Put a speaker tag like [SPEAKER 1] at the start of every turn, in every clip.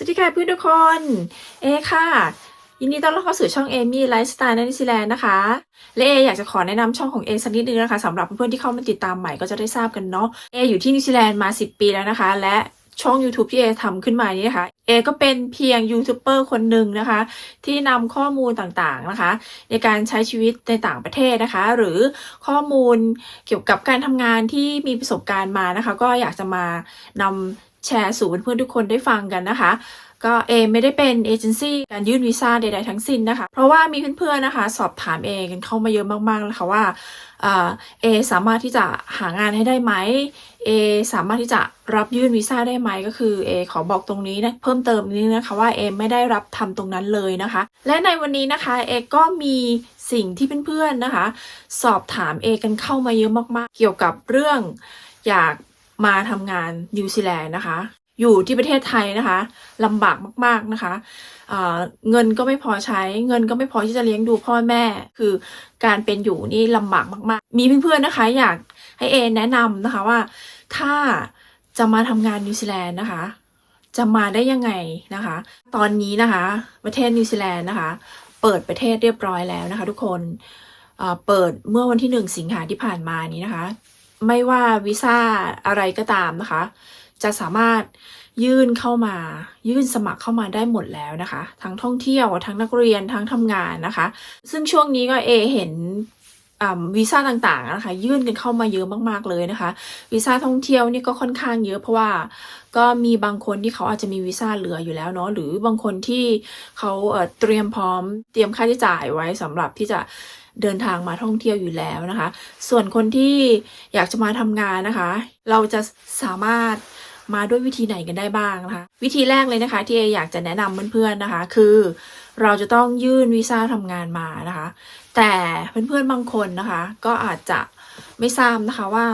[SPEAKER 1] สวัสดีค่ะเพื่อนทุกคน เอค่ะ ยินดีต้อนรับเข้าสู่ช่องเอมี่ไลฟ์สไตล์ในนิวซีแลนด์นะคะ และเออยากจะขอแนะนำช่องของเอสักนิดนึงนะคะสำหรับเพื่อนๆที่เข้ามาติดตามใหม่ก็จะได้ทราบกันเนาะเออยู่ที่นิวซีแลนด์มา 10 ปีแล้วนะคะ และช่อง YouTube ที่เอทำขึ้นมานี้นะคะ เอก็เป็นเพียงยูทูบเบอร์คนหนึ่งนะคะ ที่นำข้อมูลต่างๆนะคะ ในการใช้ชีวิตในต่างประเทศนะคะ หรือข้อมูลเกี่ยวกับการทำงานที่มีประสบการณ์มานะคะ ก็อยากจะมานำ แชร์สู่เพื่อนๆทุกคนได้ฟังกันนะคะ ก็เอไม่ได้เป็นเอเจนซี่การยื่นวีซ่าใดๆทั้งสิ้นนะคะ เพราะว่ามีเพื่อนๆนะคะ สอบถามเอกันเข้ามาเยอะมากๆแล้วค่ะว่าเอ่อเอสามารถที่จะหางานให้ได้ไหมเอสามารถที่จะรับยื่นวีซ่าได้ไหมก็คือเอขอบอกตรงนี้นะเพิ่มเติมนิดนึงนะคะว่าเอไม่ได้รับทำตรงนั้นเลยนะคะ และในวันนี้นะคะเอก็มีสิ่งที่เพื่อนๆนะคะ สอบถามเอกันเข้ามาเยอะมากๆ เกี่ยวกับเรื่องอยาก มาทำงานนิวซีแลนด์นะคะ อยู่ที่ประเทศไทยนะคะลำบากมากๆนะคะเเงินก็ไม่พอใช้ เงินก็ไม่พอที่จะเลี้ยงดูพ่อแม่ คือการเป็นอยู่นี่ลำบากมากๆ มีเพื่อนๆนะคะ อยากให้เอแนะนำนะคะว่าถ้าจะมาทำงานนิวซีแลนด์นะคะ จะมาได้ยังไงนะคะ ตอนนี้นะคะ ประเทศนิวซีแลนด์นะคะ เปิดประเทศเรียบร้อยแล้วนะคะ ทุกคนเเปิดเมื่อวันที่หนึ่งสิงหาที่ผ่านมานี้นะคะ ไม่ว่าวีซ่าอะไรก็ตามนะคะ จะสามารถยื่นเข้ามา ยื่นสมัครเข้ามาได้หมดแล้วนะคะ ทั้งท่องเที่ยว ทั้งนักเรียน ทั้งทำงานนะคะ ซึ่งช่วงนี้ก็เอเห็นวีซ่าต่างๆนะคะ ยื่นกันเข้ามาเยอะมากๆเลยนะคะวีซ่าท่องเที่ยวนี่ก็ค่อนข้างเยอะเพราะว่าก็มีบางคนที่เขาอาจจะมีวีซ่าเหลืออยู่แล้วเนาะหรือบางคนที่เขาเตรียมพร้อมเตรียมค่าใช้จ่ายไว้สำหรับที่จะ เดินทางมาท่องเที่ยวอยู่แล้วนะคะ ส่วนคนที่อยากจะมาทำงานนะคะ เราจะสามารถมาด้วยวิธีไหนกันได้บ้างนะคะ วิธีแรกเลยนะคะ ที่เออยากจะแนะนำเพื่อนๆนะคะ คือเราจะต้องยื่นวีซ่าทำงานมานะคะ แต่เพื่อนๆบางคนนะคะ ก็อาจจะไม่ทราบนะคะว่า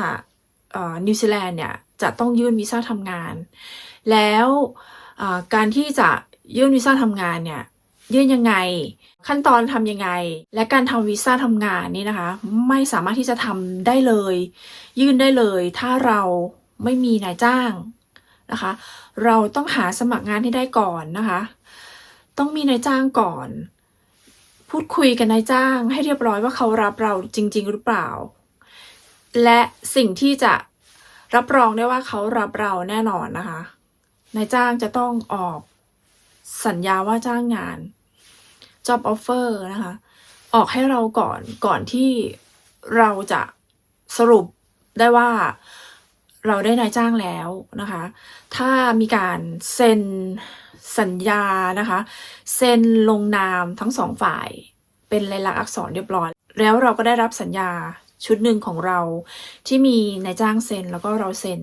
[SPEAKER 1] เอ่อนิวซีแลนด์เนี่ยจะต้องยื่นวีซ่าทำงาน แล้วการที่จะยื่นวีซ่าทำงานเนี่ยยื่นยังไง ขั้นตอนทำยังไง และการทำวีซ่าทำงานนี่นะคะ ไม่สามารถที่จะทำได้เลย ยื่นได้เลย ถ้าเราไม่มีนายจ้างนะคะ เราต้องหาสมัครงานให้ได้ก่อนนะคะ ต้องมีนายจ้างก่อน พูดคุยกับนายจ้างให้เรียบร้อยว่าเขารับเราจริง ๆ หรือเปล่า และสิ่งที่จะรับรองได้ว่าเขารับเราแน่นอนนะคะนายจ้างจะต้องออกสัญญาว่าจ้างงาน job offer นะคะ ออกให้เราก่อนก่อนที่เราจะสรุปได้ว่าเราได้นายจ้างแล้วนะคะ ถ้ามีการเซ็นสัญญานะคะ เซ็นลงนามทั้งสองฝ่าย เป็นลายลักษณ์อักษรเรียบร้อย แล้วเราก็ได้รับสัญญาชุดหนึ่งของเราที่มีนายจ้างเซ็นแล้วก็เราเซ็น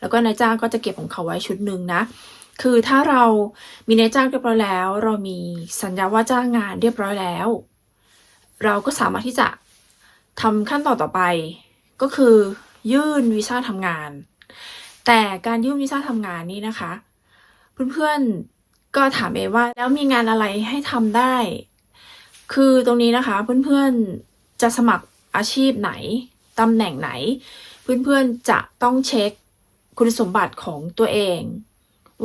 [SPEAKER 1] แล้วก็นายจ้างก็จะเก็บของเขาไว้ชุดหนึ่งนะ คือถ้าเรามีนายจ้างเรียบร้อยแล้ว เรามีสัญญาว่าจ้างงานเรียบร้อยแล้ว เราก็สามารถที่จะทำขั้นตอนต่อไป ก็คือยื่นวีซ่าทำงาน แต่การยื่นวีซ่าทำงานนี้นะคะ เพื่อนๆก็ถามเอว่าแล้วมีงานอะไรให้ทำได้ คือตรงนี้นะคะเพื่อนๆจะสมัครอาชีพไหนตำแหน่งไหน เพื่อนๆจะต้องเช็คคุณสมบัติของตัวเอง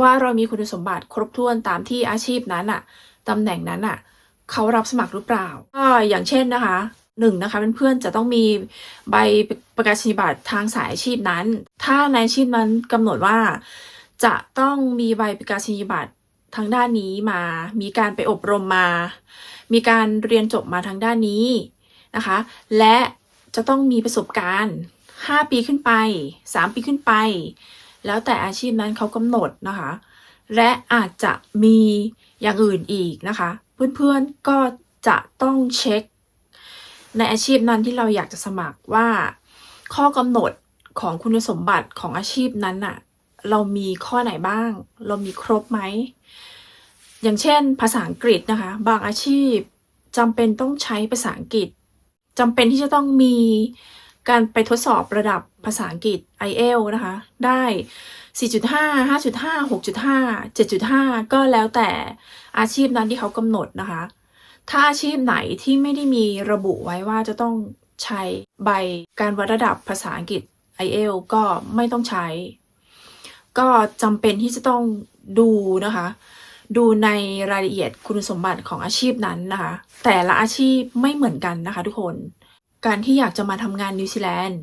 [SPEAKER 1] ว่าเรามีคุณสมบัติครบถ้วนตามที่อาชีพนั้นอะตำแหน่งนั้นอะเขารับสมัครหรือเปล่าก็อย่างเช่นนะคะหนึ่งนะคะเพื่อนๆจะต้องมีใบประกาศนียบัตรทางสายอาชีพนั้น ถ้าในอาชีพนั้นกำหนดว่าจะต้องมีใบประกาศนียบัตรทางด้านนี้มา มีการไปอบรมมา มีการเรียนจบมาทางด้านนี้นะคะ และจะต้องมีประสบการณ์ 5 ปีขึ้นไป 3 ปีขึ้นไป แล้วแต่อาชีพนั้นเขากำหนดนะคะ และอาจจะมีอย่างอื่นอีกนะคะ เพื่อนๆก็จะต้องเช็ค ในอาชีพนั้นที่เราอยากจะสมัครว่า ข้อกำหนดของคุณสมบัติของอาชีพนั้นน่ะ เรามีข้อไหนบ้าง เรามีครบไหม อย่างเช่น ภาษาอังกฤษนะคะ บางอาชีพจำเป็นต้องใช้ภาษาอังกฤษจำเป็นที่จะต้องมี การไปทดสอบระดับภาษาอังกฤษ IELTS นะคะ ได้ 4.5 5.5 6.5 7.5 ก็แล้วแต่อาชีพนั้นที่เขากำหนดนะคะ ถ้าอาชีพไหนที่ไม่ได้มีระบุไว้ว่าจะต้องใช้ใบการวัดระดับภาษาอังกฤษ IELTS ก็ไม่ต้องใช้ ก็จำเป็นที่จะต้องดูนะคะ ดูในรายละเอียดคุณสมบัติของอาชีพนั้นนะคะ แต่ละอาชีพไม่เหมือนกันนะคะทุกคน การที่อยากจะมาทำงานนิวซีแลนด์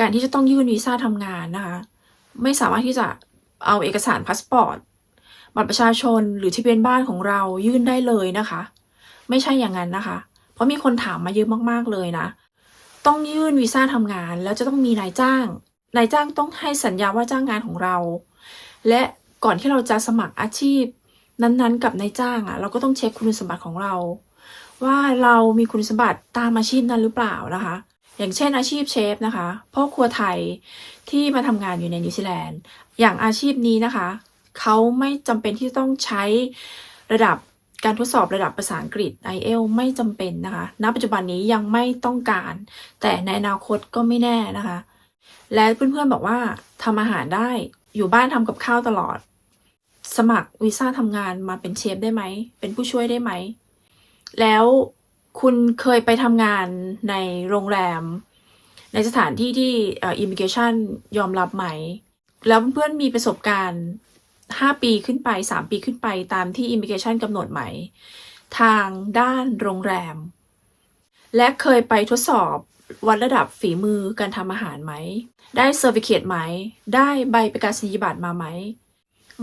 [SPEAKER 1] การที่จะต้องยื่นวีซ่าทำงานนะคะ ไม่สามารถที่จะเอาเอกสารพาสปอร์ต บัตรประชาชนหรือทะเบียนบ้านของเรายื่นได้เลยนะคะ ไม่ใช่อย่างนั้นนะคะ เพราะมีคนถามมาเยอะมากๆเลยนะ ต้องยื่นวีซ่าทำงาน แล้วจะต้องมีนายจ้าง นายจ้างต้องให้สัญญาว่าจ้างงานของเรา และก่อนที่เราจะสมัครอาชีพนั้นๆ กับนายจ้างอะ เราก็ต้องเช็คคุณสมบัติของเรา ว่าเรามีคุณสมบัติตามอาชีพนั้นหรือเปล่านะคะ อย่างเช่นอาชีพเชฟนะคะพ่อครัวไทยที่มาทำงานอยู่ในนิวซีแลนด์ อย่างอาชีพนี้นะคะเขาไม่จำเป็นที่ต้องใช้ระดับการทดสอบระดับภาษาอังกฤษ IELTS ไม่จำเป็นนะคะ ณ ปัจจุบันนี้ยังไม่ต้องการ แต่ในอนาคตก็ไม่แน่นะคะ และเพื่อนๆบอกว่าทำอาหารได้ อยู่บ้านทำกับข้าวตลอด สมัครวีซ่าทำงานมาเป็นเชฟได้ไหม เป็นผู้ช่วยได้ไหม แล้วคุณเคยไปทำงานในโรงแรม ในสถานที่ที่อิมิเกชันยอมรับไหม แล้วเพื่อนมีประสบการณ์ 5 ปีขึ้นไป 3 ปีขึ้นไปตามที่ Immigration กำหนดไหม ทางด้านโรงแรม และเคยไปทดสอบวัดระดับฝีมือการทำอาหารไหม ได้เซอร์ i ิเคตไหม ได้ใบประกาศนียบัตรมาไหม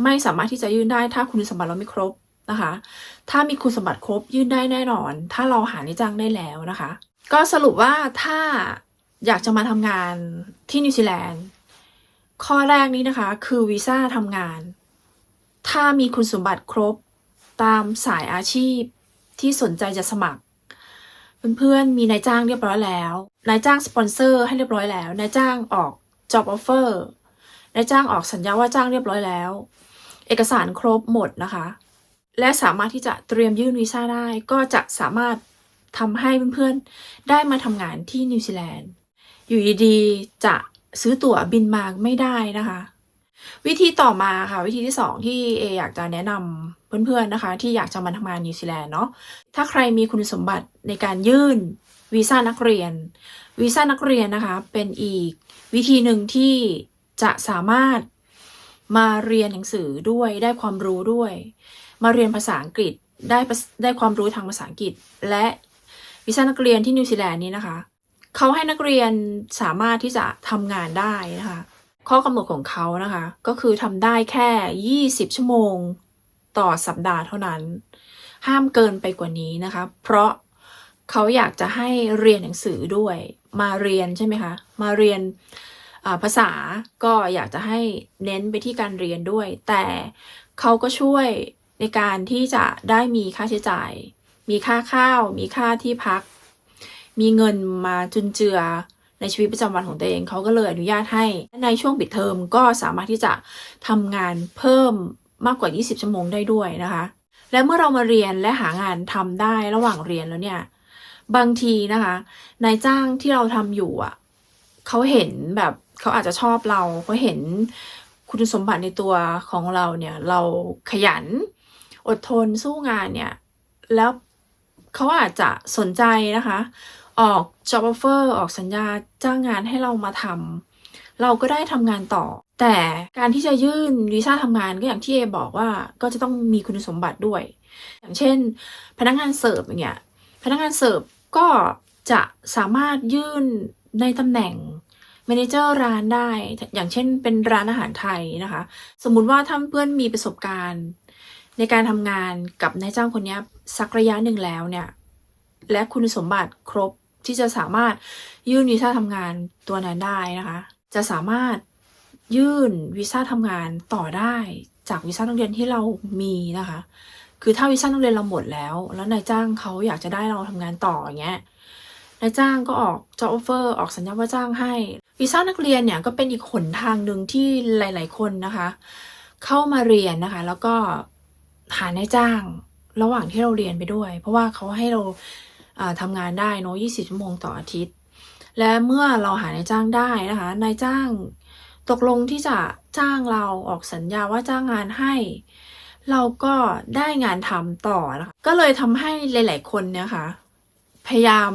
[SPEAKER 1] ไม่สามารถที่จะยื่นได้ถ้าคุณสมบัติเราไม่ครบ นะคะ ถ้ามีคุณสมบัติครบยื่นได้แน่นอน ถ้าเราหาในจ้างได้แล้วนะคะ ก็สรุปว่าถ้าอยากจะมาทำงานที่นิวซีแลนด์ข้อแรกนี้นะคะ คือวีซ่าทำงาน ถ้ามีคุณสมบัติครบตามสายอาชีพที่สนใจจะสมัคร เพื่อนๆมีนายจ้างเรียบร้อยแล้วนายจ้างสปอนเซอร์ให้เรียบร้อยแล้วนายจ้างออก job offer นายจ้างออกสัญญาว่าจ้างเรียบร้อยแล้ว เอกสารครบหมดนะคะ และสามารถที่จะเตรียมยื่นวีซ่าได้ ก็จะสามารถทำให้เพื่อนๆ ได้มาทำงานที่นิวซีแลนด์ อยู่ดีๆ จะซื้อตั๋วบินมาไม่ได้นะคะ วิธีต่อมาค่ะ วิธีที่สองที่เออยากจะแนะนำเพื่อนๆนะคะ ที่อยากจะมาทำงานนิวซีแลนด์เนาะถ้าใครมีคุณสมบัติในการยื่นวีซ่านักเรียนวีซ่านักเรียนนะคะ เป็นอีกวิธีหนึ่งที่จะสามารถมาเรียนหนังสือด้วยได้ความรู้ด้วย มาเรียนภาษาอังกฤษได้ได้ความรู้ทางภาษาอังกฤษ และวีซ่านักเรียนที่นิวซีแลนด์นี้นะคะเขาให้นักเรียนสามารถที่จะทำงานได้นะคะ ข้อกำหนดของเขานะคะ ก็คือทำได้แค่ 20 ชั่วโมงต่อสัปดาห์เท่านั้น ห้ามเกินไปกว่านี้นะคะ เพราะเขาอยากจะให้เรียนหนังสือด้วย มาเรียนใช่ไหมคะ มาเรียนภาษาก็อยากจะให้เน้นไปที่การเรียนด้วย แต่เขาก็ช่วย ในการที่จะได้มีค่าใช้จ่าย มีค่าข้าว มีค่าที่พัก มีเงินมาจุนเจือในชีวิตประจำวันของตัวเองเขาก็เลยอนุญาตให้ในช่วงปิดเทอมก็สามารถที่จะทำงานเพิ่มมากกว่า 20 ชั่วโมงได้ด้วยนะคะ และเมื่อเรามาเรียนและหางานทำได้ระหว่างเรียนแล้วเนี่ย บางทีนะคะนายจ้างที่เราทำอยู่อะเขาเห็นแบบเขาอาจจะชอบเราเขาเห็นคุณสมบัติในตัวของเราเนี่ย เราขยัน อดทนสู้งานเนี่ย แล้วเขาอาจจะสนใจนะคะ ออก job offer ออกสัญญาจ้างงานให้เรามาทำเราก็ได้ทำงานต่อ แต่การที่จะยื่นวีซ่าทำงานก็อย่างที่เอบอกว่าก็จะต้องมีคุณสมบัติด้วย อย่างเช่น พนักงานเสิร์ฟอย่างเงี้ยพนักงานเสิร์ฟก็จะสามารถยื่นในตำแหน่งเมเนเจอร์ร้านได้ อย่างเช่นเป็นร้านอาหารไทยนะคะ สมมุติว่าถ้าเพื่อนมีประสบการณ์ ในการทำงานกับนายจ้างคนนี้สักระยะหนึ่งแล้วเนี่ย และคุณสมบัติครบที่จะสามารถยื่นวีซ่าทำงานตัวนั้นได้นะคะ จะสามารถยื่นวีซ่าทำงานต่อได้จากวีซ่านักเรียนที่เรามีนะคะ คือถ้าวีซ่านักเรียนเราหมดแล้ว แล้วนายจ้างเขาอยากจะได้เราทำงานต่ออย่างเงี้ยนายจ้างก็ออก job offer ออกสัญญาว่าจ้างให้วีซ่านักเรียนเนี่ยก็เป็นอีกหนทางหนึ่งที่หลาย ๆ คนนะคะ เข้ามาเรียนนะคะ แล้วก็ หานายจ้างระหว่างที่เราเรียนไปด้วย เพราะว่าเขาให้เราทำงานได้เนอะ20ชั่วโมงต่ออาทิตย์ และเมื่อเราหานายจ้างได้นะคะ นายจ้างตกลงที่จะจ้างเราออกสัญญาว่าจ้างงานให้ เราก็ได้งานทำต่อนะคะ ก็เลยทำให้หลาย ๆ คนเนี่ยค่ะพยายาม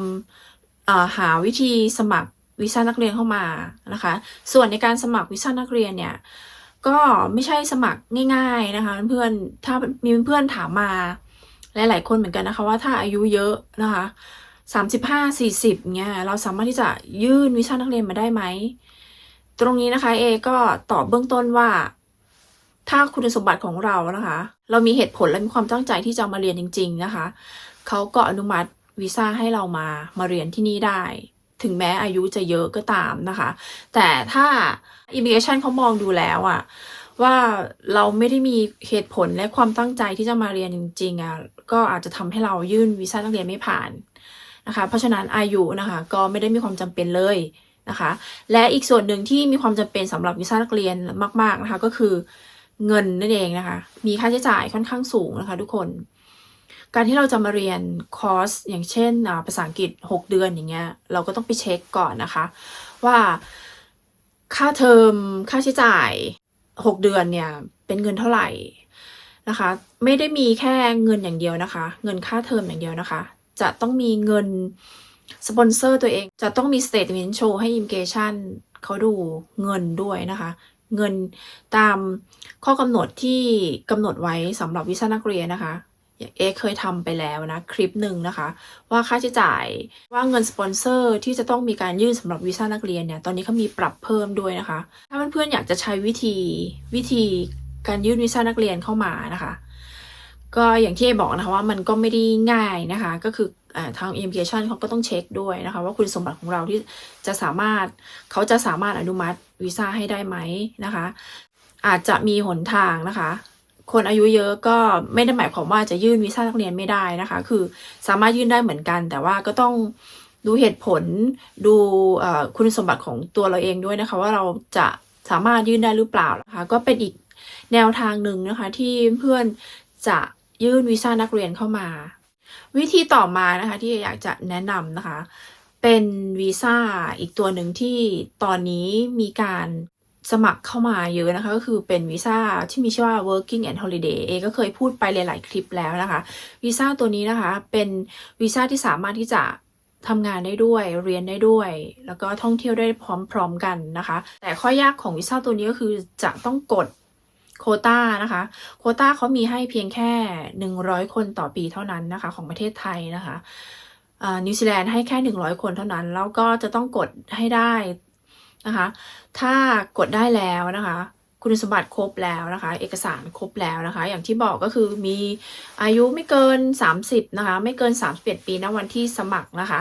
[SPEAKER 1] หาวิธีสมัครวีซ่านักเรียนเข้ามานะคะ ส่วนในการสมัครวีซ่านักเรียนเนี่ย ก็ไม่ใช่สมัครง่าย ๆนะคะ เพื่อนถ้ามีเพื่อนถามมาหลายๆคนเหมือนกันนะคะ ว่าถ้าอายุเยอะนะคะสามสิบห้าสี่สิบเงี้ยเราสามารถที่จะยื่นวิชานักเรียนมาได้ไหม ตรงนี้นะคะเอก็ตอบเบื้องต้นว่า ถ้าคุณสมบัติของเรานะคะ เรามีเหตุผลและมีความตั้งใจที่จะมาเรียนจริง ๆนะคะเขาก็อนุมัติวีซ่าให้เรามามาเรียนที่นี่ได้ ถึงแม้อายุจะเยอะก็ตามนะคะ แต่ถ้า immigration เขามองดูแล้วอะว่าเราไม่ได้มีเหตุผลและความตั้งใจที่จะมาเรียนจริงๆอะก็อาจจะทำให้เรายื่นวีซ่านักเรียนไม่ผ่านนะคะ เพราะฉะนั้นอายุนะคะก็ไม่ได้มีความจำเป็นเลยนะคะ และอีกส่วนหนึ่งที่มีความจำเป็นสำหรับวีซ่านักเรียนมาก ๆนะคะ ก็คือเงินนั่นเองนะคะ มีค่าใช้จ่ายค่อนข้างสูงนะคะ ทุกคน การที่เราจะมาเรียนคอร์สอย่างเช่นภาษาอังกฤษ 6 เดือนอย่างเงี้ยเราก็ต้องไปเช็คก่อนนะคะ ว่าค่าเทอมค่าใช้จ่าย 6 เดือนเนี่ยเป็นเงินเท่าไหร่นะคะ ไม่ได้มีแค่เงินอย่างเดียวนะคะ เงินค่าเทอมอย่างเดียวนะคะ จะต้องมีเงินสปอนเซอร์ตัวเองจะต้องมีสเต t เมนต์โชว์ให้อิมเกชันเขาดูเงินด้วยนะคะ เงินตามข้อกำหนดที่กำหนดไว้สำหรับวิชานักเรียนนะคะ เอเคยทำไปแล้วนะคลิปหนึ่งนะคะ ว่าค่าใช้จ่ายว่าเงินสปอนเซอร์ที่จะต้องมีการยื่นสำหรับวีซ่านักเรียนเนี่ยตอนนี้เขามีปรับเพิ่มด้วยนะคะ ถ้าเพื่อนๆอยากจะใช้วิธีวิธีการยื่นวีซ่านักเรียนเข้ามานะคะ ก็อย่างที่เอบอกนะคะว่ามันก็ไม่ได้ง่ายนะคะ ก็คือทาง immigration เขาก็ต้องเช็คด้วยนะคะ ว่าคุณสมบัติของเราที่จะสามารถเขาจะสามารถอนุมัติวีซ่าให้ได้ไหมนะคะ อาจจะมีหนทางนะคะ คนอายุเยอะก็ไม่ได้หมายความว่าจะยื่นวีซ่านักเรียนไม่ได้นะคะ คือสามารถยื่นได้เหมือนกัน แต่ว่าก็ต้องดูเหตุผลดูคุณสมบัติของตัวเราเองด้วยนะคะ ว่าเราจะสามารถยื่นได้หรือเปล่านะคะ ก็เป็นอีกแนวทางหนึ่งนะคะ ที่เพื่อนจะยื่นวีซ่านักเรียนเข้ามา วิธีต่อมานะคะที่อยากจะแนะนำนะคะ เป็นวีซ่าอีกตัวหนึ่งที่ตอนนี้มีการ สมัครเข้ามาเยอะนะคะ ก็คือเป็นวีซ่าที่มีชื่อว่า working and holiday เอก็เคยพูดไปหลาย ๆ คลิปแล้วนะคะวีซ่าตัวนี้นะคะ เป็นวีซ่าที่สามารถที่จะทำงานได้ด้วย เรียนได้ด้วย แล้วก็ท่องเที่ยวได้พร้อม ๆ กันนะคะ แต่ข้อยากของวีซ่าตัวนี้ก็คือจะต้องกดโคต้านะคะ โคต้าเขามีให้เพียงแค่ 100 คนต่อปีเท่านั้นนะคะ ของประเทศไทยนะคะนิวซีแลนด์ให้แค่ 100 คนเท่านั้น แล้วก็จะต้องกดให้ได้ นะคะ ถ้ากดได้แล้วนะคะ คุณสมบัติครบแล้วนะคะ เอกสารครบแล้วนะคะ อย่างที่บอกก็คือมีอายุไม่เกิน 30 นะคะ ไม่เกิน 31 ปีณวันที่สมัครนะคะ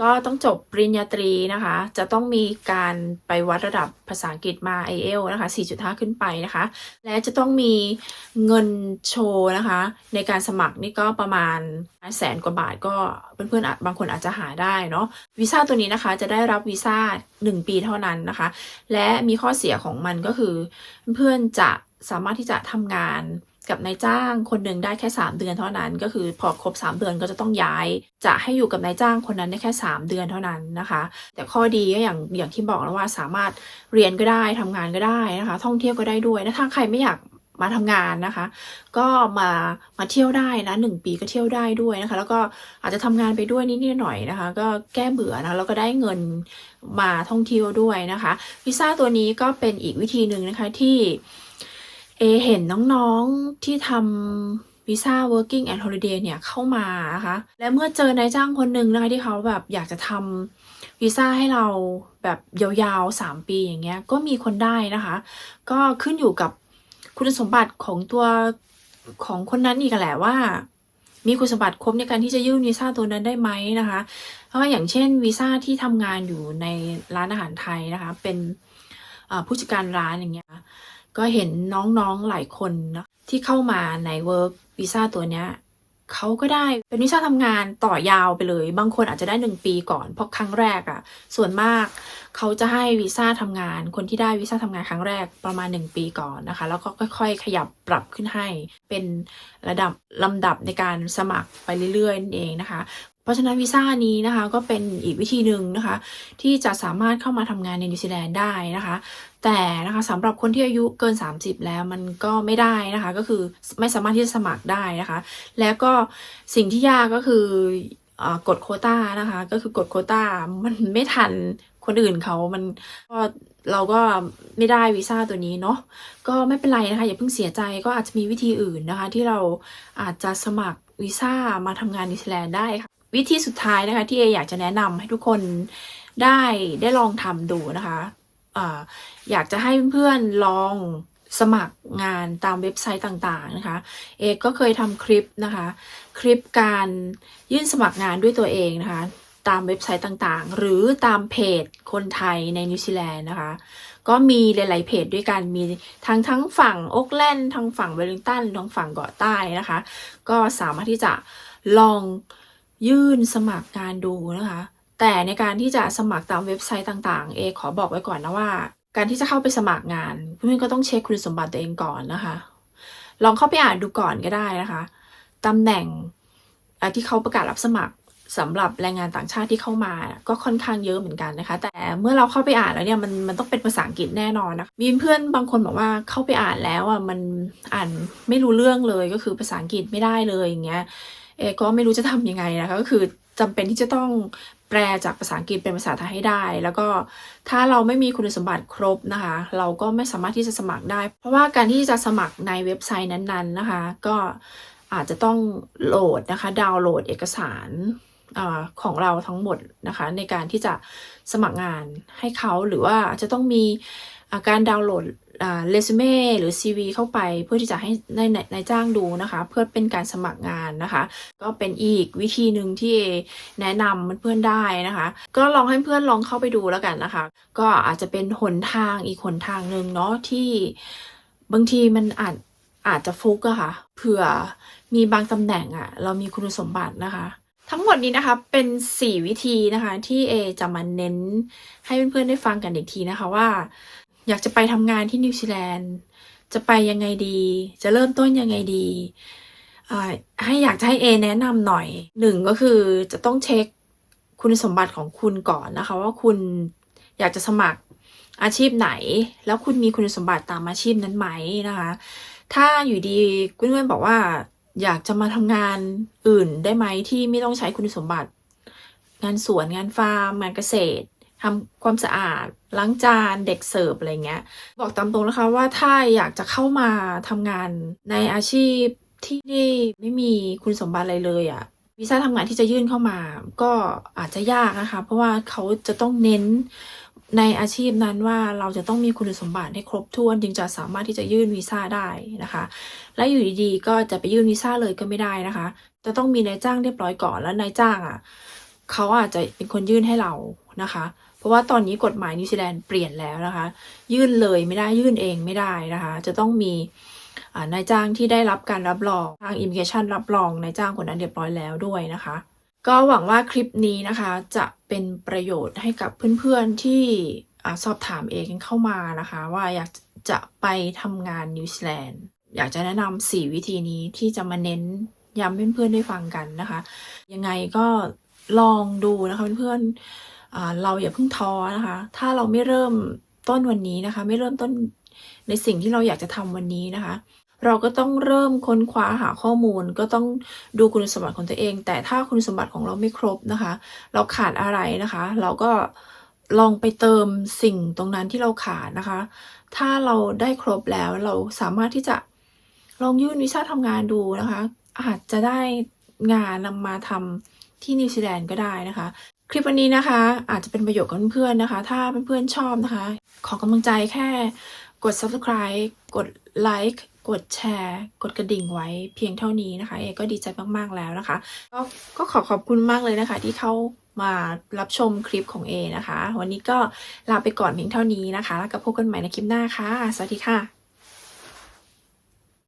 [SPEAKER 1] ก็ต้องจบปริญญาตรีนะคะ จะต้องมีการไปวัดระดับภาษาอังกฤษมา i e l นะคะ 4.5 ขึ้นไปนะคะ และจะต้องมีเงินโชว์นะคะ ในการสมัครนี่ก็ประมาณแสนกว่าบาทก็เพื่อนๆอาจบางคนอาจจะหาได้เนาะวีซ่าตัวนี้นะคะจะได้รับวีซ่า 1 ปีเท่านั้นนะคะ และมีข้อเสียของมันก็คือ เพื่อนๆจะสามารถที่จะทำงาน กับนายจ้างคนหนึ่งได้แค่ 3 เดือนเท่านั้น ก็คือพอครบ 3 เดือนก็จะต้องย้าย จะให้อยู่กับนายจ้างคนนั้นได้แค่ 3 เดือนเท่านั้นนะคะ แต่ข้อดีก็อย่างอย่างที่บอกแล้วว่าสามารถเรียนก็ได้ทำงานก็ได้นะคะ ท่องเที่ยวก็ได้ด้วยนะถ้าใครไม่อยากมาทำงานนะคะ ก็มามาเที่ยวได้นะหนึ่งปีก็เที่ยวได้ด้วยนะคะ แล้วก็อาจจะทำงานไปด้วยนิดๆหน่อยนะคะ ก็แก้เบื่อนะแล้วก็ได้เงินมาท่องเที่ยวด้วยนะคะวีซ่าตัวนี้ก็เป็นอีกวิธีหนึ่งนะคะที่ เอเห็นน้องๆที่ทำวีซ่า working and holiday เนี่ยเข้ามานะคะและเมื่อเจอนายจ้างคนหนึ่งนะคะที่เขาแบบอยากจะทำวีซ่าให้เราแบบยาวๆ 3 ปีอย่างเงี้ยก็มีคนได้นะคะ ก็ขึ้นอยู่กับคุณสมบัติของตัวของคนนั้นอีกแหละว่า มีคุณสมบัติครบในการที่จะยื่นวีซ่าตัวนั้นได้ไหมนะคะเพราะว่าอย่างเช่นวีซ่าที่ทำงานอยู่ในร้านอาหารไทยนะคะ เป็นผู้จัดการร้านอย่างเงี้ย ก็เห็นน้องๆหลายคนนะที่เข้ามาในเวิร์กวีซ่าตัวเนี้ยเขาก็ได้เป็นวีซ่าทำงานต่อยาวไปเลย บางคนอาจจะได้หนึ่งปีก่อน เพราะครั้งแรกอะ่ะ ส่วนมากเขาจะให้วีซ่าทำงาน คนที่ได้วีซ่าทำงานครั้งแรกประมาณ 1 ปีก่อนนะคะ แล้วก็ค่อยๆ ขยับปรับขึ้นให้เป็นระดับลำดับในการสมัครไปเรื่อยๆนั่นเองนะคะ เพราะฉะนั้นวีซ่านี้นะคะก็เป็นอีกวิธีหนึ่งนะคะ ที่จะสามารถเข้ามาทำงานในนิวซีแลนด์ได้นะคะ แต่นะคะสำหรับคนที่อายุเกิน 30 แล้วมันก็ไม่ได้นะคะ ก็คือไม่สามารถที่จะสมัครได้นะคะ แล้วก็สิ่งที่ยากก็คืออกดโคต้านะคะ ก็คือกดโคต้ามันไม่ทันคนอื่นเขามันก็เราก็ไม่ได้วีซ่าตัวนี้เนาะก็ไม่เป็นไรนะคะ อย่าเพิ่งเสียใจก็อาจจะมีวิธีอื่นนะคะ ที่เราอาจจะสมัครวีซ่ามาทำงานนิวซีแลนด์ได้ค่ะ วิธีสุดท้ายนะคะ ที่เออยากจะแนะนำให้ทุกคนได้ได้ลองทำดูนะคะ ออยากจะให้เพื่อนลองสมัครงานตามเว็บไซต์ต่างๆนะคะ เอกก็เคยทำคลิปนะคะ คลิปการยื่นสมัครงานด้วยตัวเองนะคะ ตามเว็บไซต์ต่างๆ หรือตามเพจคนไทยในนิวซีแลนด์นะคะ ก็มีหลาย ๆ เพจด้วยกัน มีทั้งทั้งฝั่งโอ๊กแลนด์ทั้งฝั่งเวลลิงตันทั้งฝั่งเกาะใต้นะคะ ก็สามารถที่จะลองยื่นสมัครงานดูนะคะ แต่ในการที่จะสมัครตามเว็บไซต์ต่าง ๆ เอขอบอกไว้ก่อนนะว่า การที่จะเข้าไปสมัครงานเพื่อนก็ต้องเช็คคุณสมบัติตัวเองก่อนนะคะ ลองเข้าไปอ่านดูก่อนก็ได้นะคะตำแหน่งที่เขาประกาศรับสมัครสำหรับแรงงานต่างชาติที่เข้ามาก็ค่อนข้างเยอะเหมือนกันนะคะ แต่เมื่อเราเข้าไปอ่านแล้วเนี่ยมันมันต้องเป็นภาษาอังกฤษแน่นอนนะคะมีเพื่อนบางคนบอกว่าเข้าไปอ่านแล้วอะมันอ่านไม่รู้เรื่องเลยก็คือภาษาอังกฤษไม่ได้เลยอย่างเงี้ยเอก็ไม่รู้จะทำยังไงนะคะก็คือจำเป็นที่จะต้อง แปลจากภาษาอังกฤษเป็นภาษาไทยให้ได้ แล้วก็ถ้าเราไม่มีคุณสมบัติครบนะคะ เราก็ไม่สามารถที่จะสมัครได้ เพราะว่าการที่จะสมัครในเว็บไซต์นั้นๆนะคะ ก็อาจจะต้องโหลดนะคะ ดาวน์โหลดเอกสารอของเราทั้งหมดนะคะ ในการที่จะสมัครงานให้เขาหรือว่าจะต้องมีการดาวน์โหลด เรซูเม่หรือ CV เข้าไปเพื่อที่จะให้ในในนายจ้างดูนะคะ เพื่อเป็นการสมัครงานนะคะ ก็เป็นอีกวิธีหนึ่งที่แนะนำเพื่อนๆได้นะคะ ก็ลองให้เพื่อนลองเข้าไปดูแล้วกันนะคะ ก็อาจจะเป็นหนทางอีกหนทางหนึ่งเนาะที่บางทีมันอาจอาจจะฟุกอะค่ะเผื่อมีบางตำแหน่งอะเรามีคุณสมบัตินะคะทั้งหมดนี้นะคะเป็น 4 วิธีนะคะที่เอจะมาเน้นให้เพื่อนๆได้ฟังกันอีกทีนะคะว่า อยากจะไปทำงานที่นิวซีแลนด์ จะไปยังไงดี จะเริ่มต้นยังไงดี ให้อยากจะให้เอแนะนำหน่อยหนึ่งก็คือจะต้องเช็คคุณสมบัติของคุณก่อนนะคะ ว่าคุณอยากจะสมัครอาชีพไหน แล้วคุณมีคุณสมบัติตามอาชีพนั้นไหมนะคะ ถ้าอยู่ดีเพื่อนๆบอกว่า อยากจะมาทำงานอื่นได้ไหมที่ไม่ต้องใช้คุณสมบัติ งานสวนงานฟาร์มงานเกษตร ทำความสะอาดล้างจานเด็กเสิร์ฟอะไรเงี้ย บอกตามตรงนะคะว่าถ้าอยากจะเข้ามาทำงานในอาชีพที่ไม่มีคุณสมบัติอะไรเลยอะ่ะวีซ่าทำงานที่จะยื่นเข้ามา ก็อาจจะยากนะคะ เพราะว่าเขาจะต้องเน้นในอาชีพนั้นว่าเราจะต้องมีคุณสมบัติให้ครบถ้วนจึงจะสามารถที่จะยื่นวีซ่าได้นะคะ และอยู่ดีๆก็จะไปยื่นวีซ่าเลยก็ไม่ได้นะคะ จะต้องมีนายจ้างเรียบร้อยก่อนแล้วนายจ้างอะเขาอาจจะเป็นคนยื่นให้เรานะคะ เพราะว่าตอนนี้กฎหมายนิวซีแลนด์เปลี่ยนแล้วนะคะ ยื่นเลยไม่ได้ยื่นเองไม่ได้นะคะ จะต้องมีนายจ้างที่ได้รับการรับรองทางอิมิเกชันรับรองนายจ้างคนนั้นเรียบร้อยแล้วด้วยนะคะ ก็หวังว่าคลิปนี้นะคะจะเป็นประโยชน์ให้กับเพื่อนๆที่สอบถามเองเข้ามานะคะ ว่าอยากจะไปทำงานนิวซีแลนด์อยากจะแนะนำสี่วิธีนี้ที่จะมาเน้นย้ำเพื่อนๆได้ฟังกันนะคะ ยังไงก็ลองดูนะคะเพื่อนๆ เราอย่าเพิ่งท้อนะคะ ถ้าเราไม่เริ่มต้นวันนี้นะคะ ไม่เริ่มต้นในสิ่งที่เราอยากจะทำวันนี้นะคะ เราก็ต้องเริ่มค้นคว้าหาข้อมูล ก็ต้องดูคุณสมบัติของตัวเอง แต่ถ้าคุณสมบัติของเราไม่ครบนะคะ เราขาดอะไรนะคะ เราก็ลองไปเติมสิ่งตรงนั้นที่เราขาดนะคะ ถ้าเราได้ครบแล้วเราสามารถที่จะลองยื่นวีซ่าทำงานดูนะคะ อาจจะได้งานนำมาทำที่นิวซีแลนด์ก็ได้นะคะ คลิปวันนี้นะคะ อาจจะเป็นประโยชน์กับเพื่อนๆนะคะ ถ้าเพื่อนๆชอบนะคะ ขอกำลังใจแค่กด subscribe กดไลค์กดแชร์ กดกระดิ่งไว้เพียงเท่านี้นะคะ เอก็ดีใจมากๆแล้วนะคะก็ก็ขอขอบคุณมากเลยนะคะ ที่เข้ามารับชมคลิปของเอนะคะ วันนี้ก็ลาไปก่อนเพียงเท่านี้นะคะ แล้วก็พบกันใหม่ในคลิปหน้าค่ะ สวัสดีค่ะ